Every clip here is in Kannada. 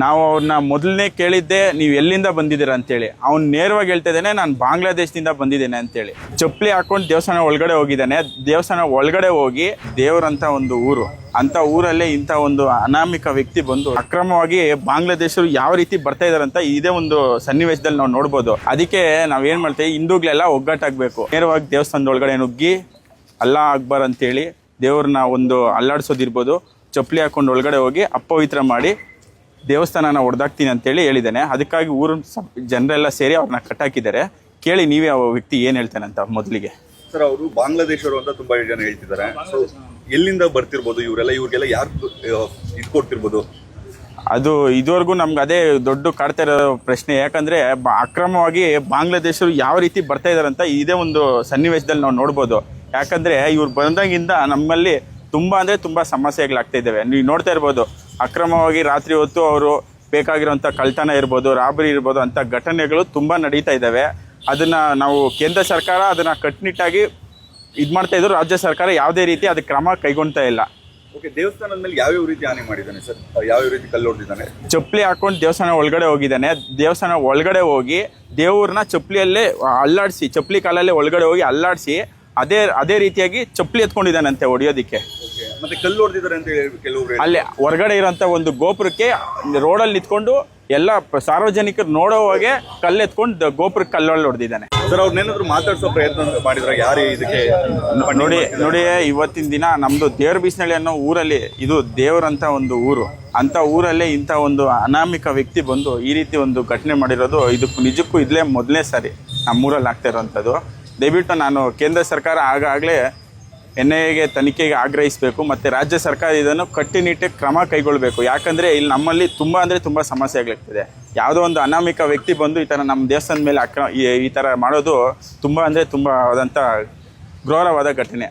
ನಾವು ಅವ್ರನ್ನ ಮೊದಲನೇ ಕೇಳಿದ್ದೆ ನೀವು ಎಲ್ಲಿಂದ ಬಂದಿದ್ದೀರಾ ಅಂತೇಳಿ. ಅವ್ನು ನೇರವಾಗಿ ಹೇಳ್ತಾ ಇದ್ದಾನೆ, ನಾನು ಬಾಂಗ್ಲಾದೇಶದಿಂದ ಬಂದಿದ್ದೇನೆ ಅಂತೇಳಿ. ಚಪ್ಪಲಿ ಹಾಕೊಂಡು ದೇವಸ್ಥಾನ ಒಳಗಡೆ ಹೋಗಿದ್ದಾನೆ. ದೇವಸ್ಥಾನ ಒಳಗಡೆ ಹೋಗಿ ದೇವರಂತ ಒಂದು ಊರು. ಅಂತ ಊರಲ್ಲೇ ಇಂಥ ಒಂದು ಅನಾಮಿಕ ವ್ಯಕ್ತಿ ಬಂದು ಅಕ್ರಮವಾಗಿ ಬಾಂಗ್ಲಾದೇಶರು ಯಾವ ರೀತಿ ಬರ್ತಾ ಇದಾರೆ ಅಂತ ಇದೇ ಒಂದು ಸನ್ನಿವೇಶದಲ್ಲಿ ನಾವು ನೋಡ್ಬೋದು. ಅದಕ್ಕೆ ನಾವು ಏನ್ ಮಾಡ್ತೇವೆ? ಹಿಂದೂಗಳೆಲ್ಲ ಒಗ್ಗಟ್ಟಾಗಬೇಕು ನೇರವಾಗಿ ದೇವಸ್ಥಾನದ ಒಳಗಡೆ ನುಗ್ಗಿ ಅಲ್ಲಾ ಅಕ್ಬರ್ ಅಂತೇಳಿ ದೇವ್ರನ್ನ ಒಂದು ಅಲ್ಲಾಡಿಸೋದಿರ್ಬೋದು. ಚಪ್ಪಲಿ ಹಾಕೊಂಡು ಒಳಗಡೆ ಹೋಗಿ ಅಪವಿತ್ರ ಮಾಡಿ ದೇವಸ್ಥಾನನ ಹೊಡೆದಾಕ್ತೀನಿ ಅಂತೇಳಿ ಹೇಳಿದ್ದಾನೆ. ಅದಕ್ಕಾಗಿ ಊರು ಜನರೆಲ್ಲ ಸೇರಿ ಅವ್ರನ್ನ ಕಟ್ಟಾಕಿದ್ದಾರೆ ಕೇಳಿ ನೀವೇ ಆ ವ್ಯಕ್ತಿ ಏನು ಹೇಳ್ತಾನೆ ಅಂತ ಮೊದಲಿಗೆ. ಸರ್ ಅವರು ಬಾಂಗ್ಲಾದೇಶರು ಅಂತ ತುಂಬಾ ಜನ ಹೇಳ್ತಿದ್ದಾರೆ. ಸೊ ಎಲ್ಲಿಂದ ಬರ್ತಿರ್ಬೋದು ಇವರೆಲ್ಲ? ಇವ್ರಿಗೆಲ್ಲ ಯಾರು ಇದು ಕೊಡ್ತಿರ್ಬೋದು? ಅದು ಇದುವರೆಗೂ ನಮ್ಗೆ ಅದೇ ದೊಡ್ಡ ಕಾಡ್ತಾ ಇರೋ ಪ್ರಶ್ನೆ. ಯಾಕಂದರೆ ಬ- ಅಕ್ರಮವಾಗಿ ಬಾಂಗ್ಲಾದೇಶರು ಯಾವ ರೀತಿ ಬರ್ತಾ ಇದ್ದಾರೆ ಅಂತ ಇದೇ ಒಂದು ಸನ್ನಿವೇಶದಲ್ಲಿ ನಾವು ನೋಡ್ಬೋದು. ಯಾಕಂದರೆ ಇವ್ರು ಬಂದಾಗಿಂದ ನಮ್ಮಲ್ಲಿ ತುಂಬ ಅಂದರೆ ತುಂಬ ಸಮಸ್ಯೆಗಳಾಗ್ತಾ ಇದ್ದಾವೆ ನೀವು ನೋಡ್ತಾ ಇರ್ಬೋದು. ಅಕ್ರಮವಾಗಿ ರಾತ್ರಿ ಹೊತ್ತು ಅವರು ಬೇಕಾಗಿರುವಂಥ ಕಳ್ತನ ಇರ್ಬೋದು ರಾಬರಿ ಇರ್ಬೋದು ಅಂಥ ಘಟನೆಗಳು ತುಂಬ ನಡೀತಾ ಇದ್ದಾವೆ. ಅದನ್ನು ನಾವು ಕೇಂದ್ರ ಸರ್ಕಾರ ಅದನ್ನು ಕಟ್ಟುನಿಟ್ಟಾಗಿ ಇದು ಮಾಡ್ತಾ ಇದ್ರು. ರಾಜ್ಯ ಸರ್ಕಾರ ಯಾವುದೇ ರೀತಿ ಅದಕ್ಕೆ ಕ್ರಮ ಕೈಗೊಳ್ತಾ ಇಲ್ಲ. ಓಕೆ ದೇವಸ್ಥಾನದ ಮೇಲೆ ಯಾವ್ಯಾವ ರೀತಿ ಹಾನಿ ಮಾಡಿದ್ದಾನೆ ಸರ್? ಯಾವ್ಯಾವ ರೀತಿ ಕಲ್ಲು ಹೊಡೆದಿದ್ದಾನೆ? ಚಪ್ಪಲಿ ಹಾಕೊಂಡು ದೇವಸ್ಥಾನ ಒಳಗಡೆ ಹೋಗಿದ್ದಾನೆ. ದೇವಸ್ಥಾನ ಒಳಗಡೆ ಹೋಗಿ ದೇವ್ರನ್ನ ಚಪ್ಪಲಿಯಲ್ಲೇ ಅಲ್ಲಾಡಿಸಿ ಚಪ್ಪಲಿ ಕಾಲಲ್ಲೇ ಒಳಗಡೆ ಹೋಗಿ ಅಲ್ಲಾಡಿಸಿ ಅದೇ ಅದೇ ರೀತಿಯಾಗಿ ಚಪ್ಪಲಿ ಎತ್ಕೊಂಡಿದ್ದಾನಂತೆ ಹೊಡಿಯೋದಿಕ್ಕೆ. ಮತ್ತೆ ಕಲ್ಲು ಹೊಡೆದಿದ್ದಾರೆ ಅಂತ ಹೇಳಿ ಕೆಲವರು ಅಲ್ಲಿ ಹೊರಗಡೆ ಇರೋಂಥ ಒಂದು ಗೋಪುರಕ್ಕೆ ರೋಡಲ್ಲಿ ನಿಂತ್ಕೊಂಡು ಎಲ್ಲ ಸಾರ್ವಜನಿಕರು ಸಾರ್ವಜನಿಕರು ನೋಡೋವಾಗೆ ಕಲ್ಲೆತ್ಕೊಂಡು ಗೋಪುರಕ್ಕೆ ಕಲ್ಲೊಳ್ಳಿ ಹೊಡೆದಿದ್ದಾನೆ. ಸರ್ ಅವ್ರನ್ನೇನಾದ್ರು ಮಾತಾಡಿಸೋ ಪ್ರಯತ್ನ ಮಾಡಿದ್ರ? ಯಾರು ಇದಕ್ಕೆ ನೋಡಿ ನೋಡಿ ಇವತ್ತಿನ ದಿನ ನಮ್ದು ದೇವ್ರ ಬೀಸ್ನಳ್ಳಿ ಅನ್ನೋ ಊರಲ್ಲಿ ಇದು ದೇವರಂತ ಒಂದು ಊರು. ಅಂತ ಊರಲ್ಲೇ ಇಂಥ ಒಂದು ಅನಾಮಿಕ ವ್ಯಕ್ತಿ ಬಂದು ಈ ರೀತಿ ಒಂದು ಘಟನೆ ಮಾಡಿರೋದು ಇದಕ್ಕೂ ನಿಜಕ್ಕೂ ಇದ್ಲೇ ಮೊದಲನೇ ಸಾರಿ ನಮ್ಮೂರಲ್ಲಿ ಆಗ್ತಾ ಇರೋವಂಥದ್ದು. ದಯವಿಟ್ಟು ನಾನು ಕೇಂದ್ರ ಸರ್ಕಾರ ಆಗಾಗಲೇ ಎನ್ ಐ ಎಗೆ ತನಿಖೆಗೆ ಆಗ್ರಹಿಸಬೇಕು ಮತ್ತು ರಾಜ್ಯ ಸರ್ಕಾರ ಇದನ್ನು ಕಟ್ಟುನಿಟ್ಟಿಗೆ ಕ್ರಮ ಕೈಗೊಳ್ಳಬೇಕು. ಯಾಕಂದರೆ ಇಲ್ಲಿ ನಮ್ಮಲ್ಲಿ ತುಂಬ ಅಂದರೆ ತುಂಬ ಸಮಸ್ಯೆ ಆಗಲಿರ್ತದೆ ಯಾವುದೋ ಒಂದು ಅನಾಮಿಕ ವ್ಯಕ್ತಿ ಬಂದು ಈ ಥರ ನಮ್ಮ ದೇವಸ್ಥಾನದ ಮೇಲೆ ಅಕ್ರಮ ಈ- ಥರ ಮಾಡೋದು ತುಂಬ ಅಂದರೆ ತುಂಬ ಆದಂಥ ಘೋರವಾದ ಘಟನೆ.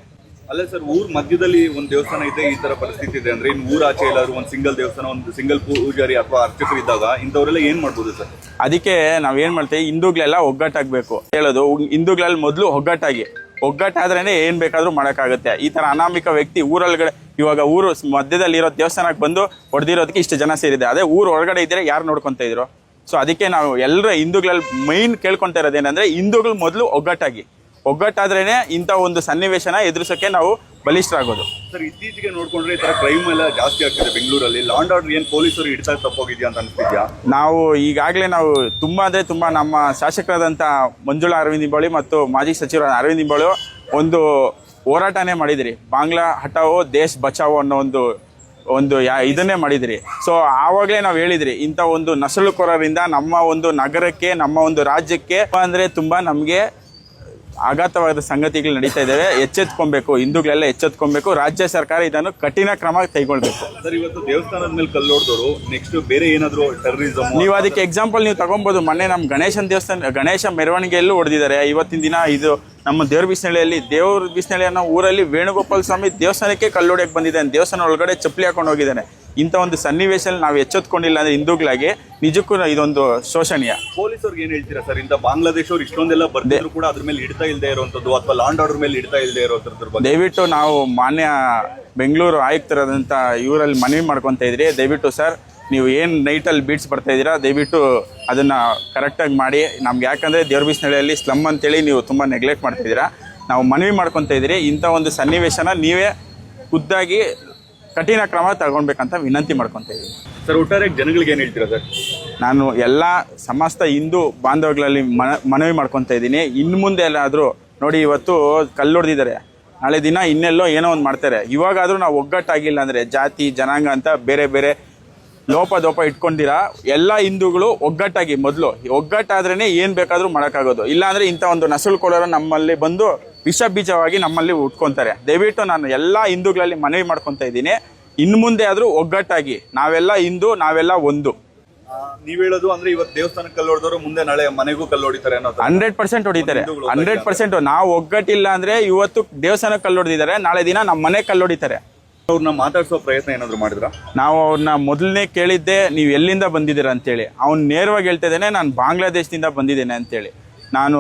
ಅಲ್ಲ ಸರ್ ಊರ್ ಮಧ್ಯದಲ್ಲಿ ಒಂದು ದೇವಸ್ಥಾನ ಇದೆ ಈ ತರ ಪರಿಸ್ಥಿತಿ ಇದೆ ಅಂದ್ರೆ ಇನ್ನು ಊರ ಆಚೆ ಎಲ್ಲಾದ್ರು ಒಂದು ಸಿಂಗಲ್ ದೇವಸ್ಥಾನ ಒಂದು ಸಿಂಗಲ್ ಪೂಜಾರಿ ಅಥವಾ ಅರ್ಚಕರು ಇದ್ದಾಗ ಇಂಥವರೆಲ್ಲ ಏನ್ ಮಾಡ್ಬೋದು ಸರ್? ಅದಕ್ಕೆ ನಾವೇನು ಮಾಡ್ತೀವಿ ಹಿಂದೂಗಳೆಲ್ಲ ಒಗ್ಗಟ್ಟಾಗಬೇಕು. ಹೇಳೋದು ಹಿಂದೂಗಳಲ್ಲಿ ಮೊದಲು ಒಗ್ಗಟ್ಟಾಗಿ. ಒಗ್ಗಟ್ಟಾದ್ರೇನೆ ಏನು ಬೇಕಾದರೂ ಮಾಡೋಕ್ಕಾಗುತ್ತೆ. ಈ ಥರ ಅನಾಮಿಕ ವ್ಯಕ್ತಿ ಊರೊಳಗಡೆ ಇವಾಗ ಊರು ಮಧ್ಯದಲ್ಲಿ ಇರೋ ದೇವಸ್ಥಾನಕ್ಕೆ ಬಂದು ಹೊಡೆದಿರೋದಕ್ಕೆ ಇಷ್ಟು ಜನ ಸೇರಿದೆ. ಅದೇ ಊರು ಒಳಗಡೆ ಇದ್ದರೆ ಯಾರು ನೋಡ್ಕೊತಾ ಇದ್ರು? ಸೊ ಅದಕ್ಕೆ ನಾವು ಎಲ್ಲರ ಹಿಂದೂಗಳಲ್ಲಿ ಮೈನ್ ಕೇಳ್ಕೊತಾ ಇರೋದೇನೆಂದರೆ, ಹಿಂದೂಗಳು ಮೊದಲು ಒಗ್ಗಟ್ಟಾಗಿ. ಒಗ್ಗಟ್ಟಾದ್ರೇನೆ ಇಂಥ ಒಂದು ಸನ್ನಿವೇಶನ ಎದುರಿಸೋಕ್ಕೆ ನಾವು ಬಲಿಷ್ಠರಾಗೋದು. ಸರ್ ಇತ್ತೀಚೆಗೆ ನೋಡ್ಕೊಂಡ್ರೆ ಈ ಥರ ಕ್ರೈಮ್ ಎಲ್ಲ ಜಾಸ್ತಿ ಆಗ್ತಿದೆ ಬೆಂಗಳೂರಲ್ಲಿ. ಲಾಂಡ್ ಆರ್ಡರ್ ಏನು ಪೊಲೀಸರು ಹಿಡಿತಾ ತಪ್ಪೋಗಿದ್ಯಾ ಅಂತ ಅನ್ಸ್ತಿದ್ಯಾ? ನಾವು ಈಗಾಗಲೇ ನಾವು ತುಂಬ ಅಂದರೆ ತುಂಬ ನಮ್ಮ ಶಾಸಕರಾದಂಥ ಮಂಜುಳಾ ಅರವಿಂದ್ ನಿಂಬಾಳಿ ಮತ್ತು ಮಾಜಿ ಸಚಿವ ಅರವಿಂದ್ ನಿಂಬಾಳು ಒಂದು ಹೋರಾಟನೇ ಮಾಡಿದಿರಿ. ಬಾಂಗ್ಲಾ ಹಟಾವೋ ದೇಶ್ ಬಚಾವೋ ಅನ್ನೋ ಒಂದು ಒಂದು ಯಾ ಇದನ್ನೇ ಮಾಡಿದಿರಿ. ಸೊ ಆವಾಗಲೇ ನಾವು ಹೇಳಿದ್ರಿ ಇಂಥ ಒಂದು ನಸಳುಕೋರರಿಂದ ನಮ್ಮ ಒಂದು ನಗರಕ್ಕೆ ನಮ್ಮ ಒಂದು ರಾಜ್ಯಕ್ಕೆ ಅಂದರೆ ತುಂಬ ನಮಗೆ ಆಘಾತವಾದ ಸಂಗತಿಗಳು ನಡೀತಾ ಇದ್ದಾವೆ. ಎಚ್ಚೆತ್ಕೊಬೇಕು ಹಿಂದೂಗಳೆಲ್ಲ ಎಚ್ಚೆತ್ಕೊಬೇಕು. ರಾಜ್ಯ ಸರ್ಕಾರ ಇದನ್ನು ಕಠಿಣ ಕ್ರಮ ಕೈಗೊಳ್ಬೇಕು. ಸರ್ ಇವತ್ತು ದೇವಸ್ಥಾನದ ಮೇಲೆ ಕಲ್ಲು ಹೊಡೆದವರು ನೆಕ್ಸ್ಟ್ ಬೇರೆ ಏನಾದರೂ ಟೆರರಿಸಮ್ ನೀವು ಅದಕ್ಕೆ ಎಕ್ಸಾಂಪಲ್ ನೀವು ತಗೊಬೋದು. ಮೊನ್ನೆ ನಮ್ಮ ಗಣೇಶನ ದೇವಸ್ಥಾನ ಗಣೇಶ ಮೆರವಣಿಗೆಯಲ್ಲೂ ಹೊಡೆದಿದ್ದಾರೆ ಇವತ್ತಿನ ದಿನ ಇದು ನಮ್ಮ ದೇವ್ರ ಬಿಸಿನಳೆಯಲ್ಲಿ ದೇವ್ರ ಬಿಸಿನಳೆ ಅನ್ನೋ ಊರಲ್ಲಿ ವೇಣುಗೋಪಾಲ ಸ್ವಾಮಿ ದೇವಸ್ಥಾನಕ್ಕೆ ಕಲ್ಲೊಡೆಯಕ್ಕೆ ಬಂದಿದ್ದಾನೆ. ದೇವಸ್ಥಾನ ಒಳಗಡೆ ಚಪ್ಪಲಿ ಹಾಕೊಂಡು ಹೋಗಿದ್ದಾನೆ. ಇಂಥ ಒಂದು ಸನ್ನಿವೇಶದಲ್ಲಿ ನಾವು ಎಚ್ಚೆತ್ಕೊಂಡಿಲ್ಲ ಅಂದರೆ ಹಿಂದೂಗಳಾಗಿ ನಿಜಕ್ಕೂ ಇದೊಂದು ಶೋಷಣೀಯ. ಪೊಲೀಸರಿಗೆ ಏನು ಹೇಳ್ತೀರಾ ಸರ್? ಇಂಥ ಬಾಂಗ್ಲಾದೇಶವ್ರು ಇಷ್ಟೊಂದೆಲ್ಲ ಬರ್ತಿದ್ರು ಕೂಡ ಅದ್ರ ಮೇಲೆ ಹಿಡಿತಾ ಇಲ್ಲದೆ ಇರುವಂತದ್ದು ಅಥವಾ ಲಾಂಡ್ ಆರ್ಡರ್ ಮೇಲೆ ಹಿಡಿತಾ ಇಲ್ಲದೆ ಇರೋದ್ರ ಬಗ್ಗೆ? ದಯವಿಟ್ಟು ನಾವು ಮಾನ್ಯ ಬೆಂಗಳೂರು ಆಯುಕ್ತರಾದಂಥ ಇವರಲ್ಲಿ ಮನವಿ ಮಾಡ್ಕೊತಾ ಇದ್ರಿ. ದಯವಿಟ್ಟು ಸರ್ ನೀವು ಏನು ನೈಟಲ್ಲಿ ಬೀಟ್ಸ್ ಬರ್ತಾ ಇದ್ದೀರಾ ದಯವಿಟ್ಟು ಅದನ್ನು ಕರೆಕ್ಟಾಗಿ ಮಾಡಿ. ನಮ್ಗೆ ಯಾಕಂದರೆ ದೇವ್ರ ಬಿಸಿನಳ್ಳಿಯಲ್ಲಿ ಸ್ಲಮ್ ಅಂತೇಳಿ ನೀವು ತುಂಬ ನೆಗ್ಲೆಕ್ಟ್ ಮಾಡ್ತಾ ಇದ್ದೀರಾ. ನಾವು ಮನವಿ ಮಾಡ್ಕೊತಾ ಇದ್ದೀರಿ ಇಂಥ ಒಂದು ಸನ್ನಿವೇಶನ ನೀವೇ ಖುದ್ದಾಗಿ ಕಠಿಣ ಕ್ರಮ ತಗೊಳ್ಬೇಕಂತ ವಿನಂತಿ ಮಾಡ್ಕೊತೀವಿ ಸರ್ ಒಟ್ಟಾರೆ ಜನಗಳಿಗೆ ಏನು ಹೇಳ್ತೀರಾ ಸರ್? ನಾನು ಎಲ್ಲ ಸಮಸ್ತ ಹಿಂದೂ ಬಾಂಧವಗಳಲ್ಲಿ ಮನ ಮನವಿ ಮಾಡ್ಕೊತಾ ಇದ್ದೀನಿ. ಇನ್ನು ಮುಂದೆ ಎಲ್ಲಾದರೂ ನೋಡಿ ಇವತ್ತು ಕಲ್ಲು ಹೊಡೆದಿದ್ದಾರೆ. ನಾಳೆ ದಿನ ಇನ್ನೆಲ್ಲೋ ಏನೋ ಒಂದು ಮಾಡ್ತಾರೆ. ಇವಾಗಾದರೂ ನಾವು ಒಗ್ಗಟ್ಟಾಗಿಲ್ಲ ಅಂದರೆ ಜಾತಿ ಜನಾಂಗ ಅಂತ ಬೇರೆ ಬೇರೆ ಲೋಪ ದೋಪ ಇಟ್ಕೊಂಡಿರ ಎಲ್ಲ ಹಿಂದೂಗಳು ಒಗ್ಗಟ್ಟಾಗಿ ಮೊದಲು. ಒಗ್ಗಟ್ಟಾದ್ರೇ ಏನು ಬೇಕಾದರೂ ಮಾಡೋಕ್ಕಾಗೋದು. ಇಲ್ಲಾಂದರೆ ಇಂಥ ಒಂದು ನಸುಳ್ಕೊಳ್ಳೋರು ನಮ್ಮಲ್ಲಿ ಬಂದು ವಿಷ ಬೀಜವಾಗಿ ನಮ್ಮಲ್ಲಿ ಉಟ್ಕೊತಾರೆ. ದಯವಿಟ್ಟು ನಾನು ಎಲ್ಲ ಹಿಂದೂಗಳಲ್ಲಿ ಮನವಿ ಮಾಡ್ಕೊತಾ ಇದ್ದೀನಿ. ಇನ್ನು ಮುಂದೆ ಆದರೂ ಒಗ್ಗಟ್ಟಾಗಿ ನಾವೆಲ್ಲ ಹಿಂದೂ ನಾವೆಲ್ಲ ಒಂದು. ನೀವ್ ಹೇಳೋದು ಅಂದ್ರೆ ಇವತ್ತು ದೇವಸ್ಥಾನಕ್ಕೆ ಕಲ್ಲು ಹೊಡೆದವರು ಮುಂದೆ ನಾಳೆ ಮನೆಗೂ ಕಲ್ಲು ಹೊಡಿತಾರೆ ಅನ್ನೋ ತರ. ಹಂಡ್ರೆಡ್ ಪರ್ಸೆಂಟ್ ಹೊಡಿತಾರೆ. Hundred percent. ನಾವು ಒಗ್ಗಟ್ಟಿಲ್ಲ ಅಂದ್ರೆ ಇವತ್ತು ದೇವಸ್ಥಾನಕ್ಕೆ ಕಲ್ಲು ಹೊಡೆದಿದ್ದಾರೆ ನಾಳೆ ದಿನ ನಮ್ಮ ಮನೆ ಕಲ್ಲು ಹೊಡಿತಾರೆ ಅವ್ರನ್ನ ಮಾತಾಡಿಸೋ ಪ್ರಯತ್ನ ಏನಾದ್ರು ಮಾಡಿದ್ರ? ನಾವು ಅವ್ರನ್ನ ಮೊದಲನೇ ಕೇಳಿದ್ದೆ ನೀವು ಎಲ್ಲಿಂದ ಬಂದಿದ್ದೀರಾ? ಅಂತೇಳಿ. ಅವ್ನು ನೇರವಾಗಿ ಹೇಳ್ತಾ ಇದ್ದಾನೆ ನಾನು ಬಾಂಗ್ಲಾದೇಶದಿಂದ ಬಂದಿದ್ದೇನೆ ಅಂತೇಳಿ. ನಾನು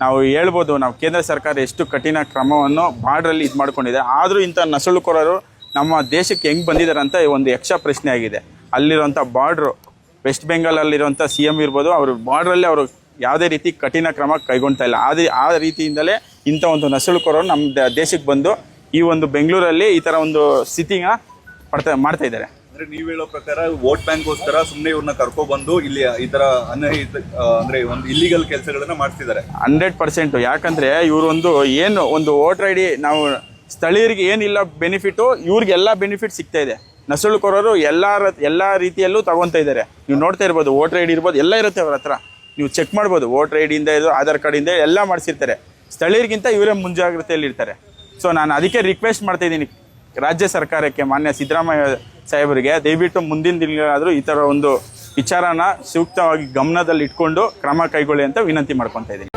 ನಾವು ಹೇಳ್ಬೋದು, ನಾವು ಕೇಂದ್ರ ಸರ್ಕಾರ ಎಷ್ಟು ಕಠಿಣ ಕ್ರಮವನ್ನು ಬಾರ್ಡ್ರಲ್ಲಿ ಇದು ಮಾಡ್ಕೊಂಡಿದೆ. ಆದರೂ ಇಂಥ ನಸುಳುಕೋರರು ನಮ್ಮ ದೇಶಕ್ಕೆ ಹೆಂಗೆ ಬಂದಿದ್ದಾರೆ ಅಂತ ಒಂದು ಯಕ್ಷ ಪ್ರಶ್ನೆ ಆಗಿದೆ. ಅಲ್ಲಿರುವಂಥ ಬಾರ್ಡ್ರು, ವೆಸ್ಟ್ ಬೆಂಗಾಲಲ್ಲಿರುವಂಥ ಸಿ ಎಂ ಇರ್ಬೋದು, ಅವರು ಬಾರ್ಡ್ರಲ್ಲಿ ಅವರು ಯಾವುದೇ ರೀತಿ ಕಠಿಣ ಕ್ರಮ ಕೈಗೊಳ್ತಾ ಇಲ್ಲ. ಆದರೆ ಆ ರೀತಿಯಿಂದಲೇ ಇಂಥ ಒಂದು ನಸುಳುಕೋರರು ನಮ್ಮ ದೇಶಕ್ಕೆ ಬಂದು ಈ ಒಂದು ಬೆಂಗಳೂರಲ್ಲಿ ಈ ಥರ ಒಂದು ಸ್ಥಿತಿನ ಪಡ್ತಾ, ಮಾಡ್ತಾ ಇದ್ದಾರೆ. ಅಂದ್ರೆ ನೀವ್ ಹೇಳೋ ಪ್ರಕಾರ ವೋಟ್ ಬ್ಯಾಂಕ್ಗೋಸ್ಕರ ಸುಮ್ಮನೆ ಇವ್ರನ್ನ ಕರ್ಕೊ ಬಂದು ಇಲ್ಲಿ ಈ ತರ ಅನಹಿತ ಅಂದ್ರೆ ಒಂದು ಇಲ್ಲಿಗಲ್ ಕೆಲಸಗಳನ್ನ ಮಾಡ್ತಿದ್ದಾರೆ. Hundred percent. ಯಾಕಂದ್ರೆ ಇವರೊಂದು ಏನು ಒಂದು ವೋಟರ್ ಐ ಡಿ ನಾವು ಸ್ಥಳೀಯರಿಗೆ ಏನಿಲ್ಲ ಬೆನಿಫಿಟ್ಟು ಇವ್ರಿಗೆಲ್ಲ ಬೆನಿಫಿಟ್ ಸಿಗ್ತಾ ಇದೆ. ನಸುಳುಕೋರರು ಎಲ್ಲ ಎಲ್ಲ ರೀತಿಯಲ್ಲೂ ತಗೊತಾ ಇದ್ದಾರೆ. ನೀವು ನೋಡ್ತಾ ಇರ್ಬೋದು, ವೋಟರ್ ಐ ಡಿ ಇರ್ಬೋದು, ಎಲ್ಲ ಇರುತ್ತೆ ಅವ್ರ ಹತ್ರ. ನೀವು ಚೆಕ್ ಮಾಡ್ಬೋದು, ವೋಟರ್ ಐ ಡಿಯಿಂದ ಇದು, ಆಧಾರ್ ಕಾರ್ಡಿಂದ ಎಲ್ಲ ಮಾಡಿಸಿರ್ತಾರೆ. ಸ್ಥಳೀಯರಿಗಿಂತ ಇವರೇ ಮುಂಜಾಗ್ರತೆಯಲ್ಲಿ ಇರ್ತಾರೆ ಸೊ ನಾನು ಅದಕ್ಕೆ ರಿಕ್ವೆಸ್ಟ್ ಮಾಡ್ತಾ ಇದ್ದೀನಿ. ರಾಜ್ಯ ಸರ್ಕಾರಕ್ಕೆ ಮಾನ್ಯ ಸಿದ್ದರಾಮಯ್ಯ ಸಾಹೇಬರಿಗೆ ದಯವಿಟ್ಟು ಮುಂದಿನ ದಿನಗಳಾದರೂ ಈ ಥರ ಒಂದು ವಿಚಾರನ ಸೂಕ್ತವಾಗಿ ಗಮನದಲ್ಲಿ ಇಟ್ಕೊಂಡು ಕ್ರಮ ಕೈಗೊಳ್ಳಿ ಅಂತ ವಿನಂತಿ ಮಾಡ್ಕೊತಾ ಇದ್ದೀನಿ.